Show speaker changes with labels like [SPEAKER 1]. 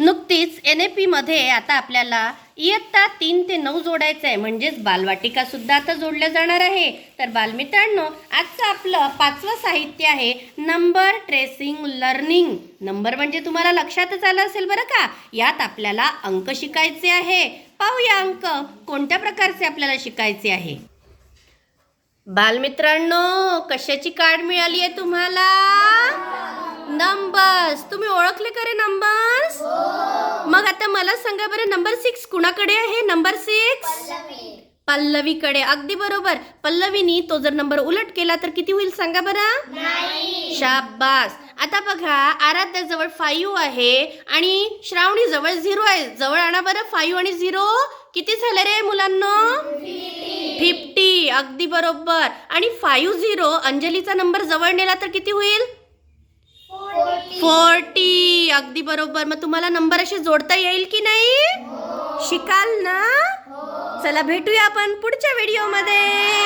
[SPEAKER 1] नुकतीच N A पीमध्ये आता आपल्याला इयत्ता तीन ते नऊ जोडायचं आहे. म्हणजेच बालवाटिका सुद्धा आता जोडल्या जाणार आहे. तर बालमित्रांनो आजचं आपलं पाचवं साहित्य आहे नंबर ट्रेसिंग लर्निंग. नंबर म्हणजे तुम्हाला लक्षातच आलं असेल बरं का? यात आपल्याला अंक शिकायचे आहे. पाहूया अंक. कोणत्या प्रकारचे आपल्याला शिकायचे आहे? बालमित्रांनो कशाची कार्ड मिळाली आहे तुम्हाला? नंबर्स. तुम्ही ओळखले का रे नंबर्स? मग आता मला सांगा बरं नंबर सिक्स कुणाकडे आहे? नंबर सिक्स पल्लवीकडे. अगदी बरोबर. पल्लवीनी तो जर नंबर उलट केला तर किती होईल सांगा बरं? शाबास. आता बघा आराध्या जवळ फाईव्ह आहे आणि श्रावणी जवळ झिरो आहे. जवळ आणा बरं फाईव्ह आणि झिरो किती झाले रे मुलांना? फिफ्टी अगदी बरोबर. आणि फाईव्ह झिरो अंजलीचा नंबर जवळ नेला तर किती होईल? फोर्टी अगदी बरोबर. मग तुम्हाला नंबर असे जोडता येईल की नाही? शिकाल ना? चला भेटूया आपण पुढच्या व्हिडिओमध्ये